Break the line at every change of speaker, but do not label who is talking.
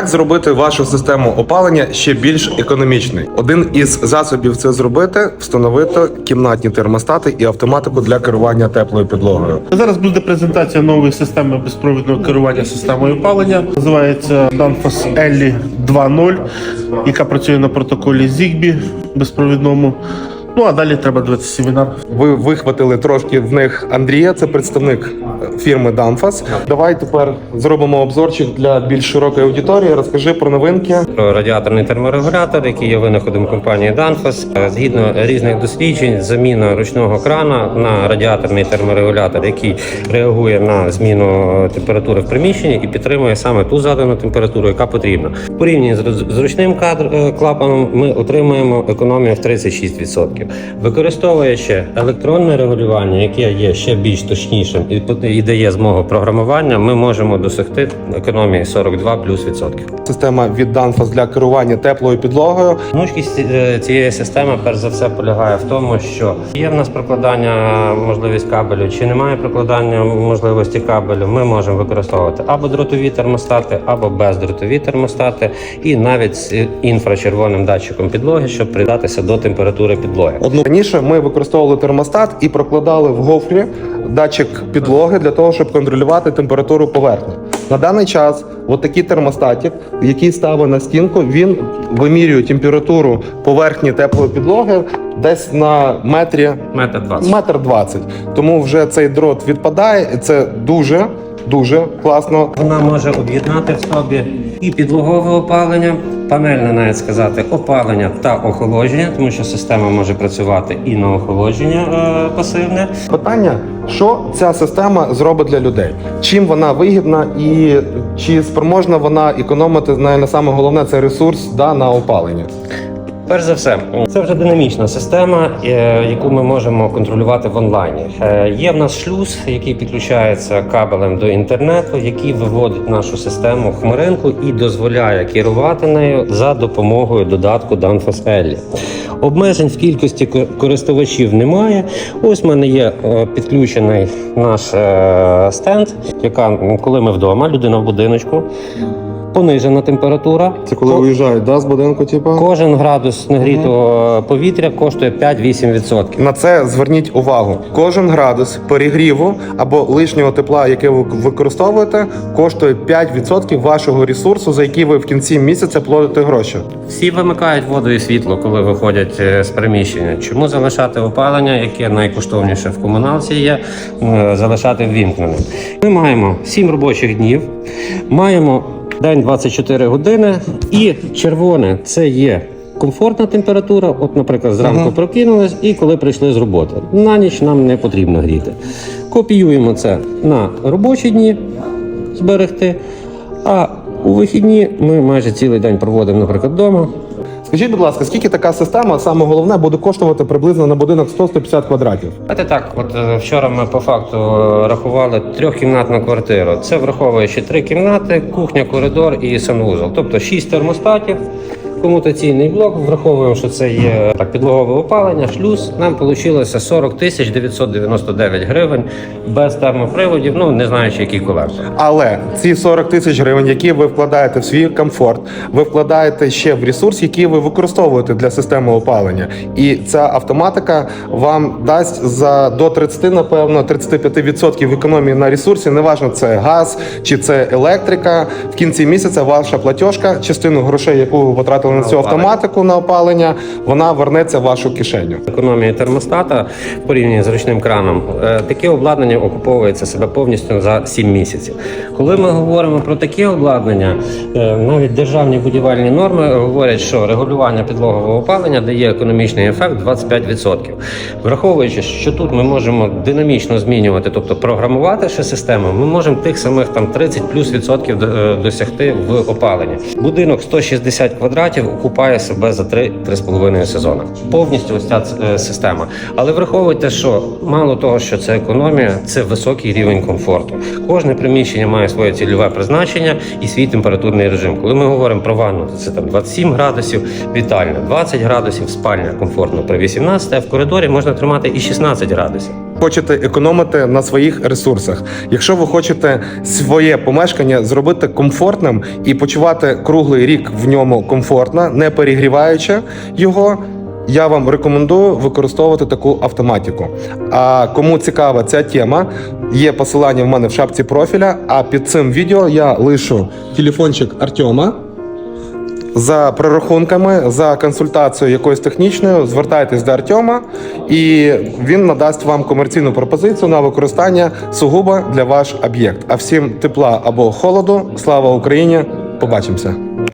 Як зробити вашу систему опалення ще більш економічною? Один із засобів це зробити встановити кімнатні термостати і автоматику для керування теплою підлогою.
Зараз буде презентація нової системи безпровідного керування системою опалення. Називається Danfoss Elli 2.0, яка працює на протоколі ZigBee безпровідному. Ну а далі треба дивитися семінар.
Ви вихватили трошки в них Андрія, це представник фірми Danfoss. Давай тепер зробимо обзорчик для більш широкої аудиторії. Розкажи про новинки.
про радіаторний терморегулятор, який є винаходом компанії Danfoss. Е, Згідно різних досліджень, заміна ручного крана на радіаторний терморегулятор, який реагує на зміну температури в приміщенні і підтримує саме ту задану температуру, яка потрібна. В порівнянні з ручним кадр е, клапаном ми отримуємо економію в 36%. Використовуючи електронне регулювання, яке є ще більш точнішим і і дає змогу програмування, ми можемо досягти економії 42 плюс відсотків.
Система від Danfoss для керування теплою підлогою.
Гнучкість е, цієї системи перш за все полягає в тому, що є в нас прокладання можливість кабелю, чи немає прокладання можливості кабелю. Ми можемо використовувати або дротові термостати, або бездротові термостати, і навіть з інфрачервоним датчиком підлоги, щоб придатися до температури підлоги.
Одну раніше ми використовували термостат і прокладали в гофрі датчик підлоги для того, щоб контролювати температуру поверхні. На даний час, от такий термостатик, який ставить на стінку, він вимірює температуру поверхні теплої підлоги десь на метрі
Метр двадцять.
метр двадцять. Тому вже цей дрот відпадає, і це дуже дуже класно.
Вона може об'єднати в собі і підлогове опалення, панельне навіть сказати, опалення та охолодження, тому що система може працювати і на охолодження е, пасивне.
Питання, що ця система зробить для людей? Чим вона вигідна і чи спроможна вона економити на саме головне це ресурс да, на опалення?
Перш за все, це вже динамічна система, е, яку ми можемо контролювати в онлайні. Е, Є в нас шлюз, який підключається кабелем до інтернету, який виводить нашу систему в хмаринку і дозволяє керувати нею за допомогою додатку Danfoss Elli. Обмежень в кількості користувачів немає. Ось в мене є е, підключений наш стенд, яка коли ми вдома, людина в будиночку. Понижена температура.
Це коли виїжджають да, з будинку, типу?
Кожен градус нагрітого повітря коштує 5-8%.
На це зверніть увагу. Кожен градус перегріву або лишнього тепла, яке ви використовуєте, коштує 5% вашого ресурсу, за який ви в кінці місяця платите гроші.
Всі вимикають воду і світло, коли виходять е, з приміщення. Чому залишати опалення, яке найкоштовніше в комуналці є, е, залишати ввімкненим? Ми маємо 7 робочих днів, маємо день 24 години, і червоне це є. Комфортна температура, от, наприклад, зранку прокинулись, і коли прийшли з роботи. На ніч нам не потрібно гріти. Копіюємо це на робочі дні, зберегти. А у вихідні ми майже цілий день проводимо, наприклад, вдома.
Скажіть, будь ласка, скільки така система, саме головне, буде коштувати приблизно на будинок 100-150 квадратів?
Це так, от е, вчора ми по факту е, рахували трьохкімнатну квартиру. Це враховуючи три кімнати, кухня, коридор і санвузол. Тобто шість термостатів, комутаційний блок. Враховуємо, що це є так, підлогове опалення, шлюз. Нам вийшло 40 тисяч 999 гривень без термоприводів, ну не знаючи, який колектор.
Але ці 40 тисяч гривень, які ви вкладаєте в свій комфорт, ви вкладаєте ще в ресурс, який ви використовуєте для системи опалення. І ця автоматика вам дасть за до 30, напевно, 35% економії на ресурсі. Неважно, це газ чи це електрика. В кінці місяця ваша платіжка, частину грошей, яку ви потратили на цю автоматику на опалення, вона вернеться в вашу кишеню.
економії термостата в порівнянні з ручним краном, е, таке обладнання окуповується себе повністю за 7 місяців. Коли ми говоримо про таке обладнання, е, навіть державні будівельні норми говорять, що регулювання підлогового опалення дає економічний ефект 25%. Враховуючи, що тут ми можемо динамічно змінювати, тобто програмувати ще систему, ми можемо тих самих там 30 плюс відсотків е, досягти в опаленні. Будинок 160 квадратів окупає себе за 3-3,5 сезони. Повністю ось ця е, система. Але враховуйте, що мало того, що це економія, це високий рівень комфорту. Кожне приміщення має своє цільове призначення і свій температурний режим. Коли ми говоримо про ванну, то це там 27 градусів, вітальня 20 градусів, спальня комфортно при 18, а в коридорі можна тримати і 16 градусів.
Хочете економити на своїх ресурсах. Якщо ви хочете своє помешкання зробити комфортним і почувати круглий рік в ньому комфортно, не перегріваючи його. Я вам рекомендую використовувати таку автоматику. А кому цікава ця тема, є посилання в мене в шапці профіля. А під цим відео я лишу телефончик Артема. За прорахунками, за консультацією якоюсь технічною, звертайтесь до Артема, і він надасть вам комерційну пропозицію на використання сугубо для ваш об'єкт. А всім тепла або холоду. Слава Україні! Побачимося!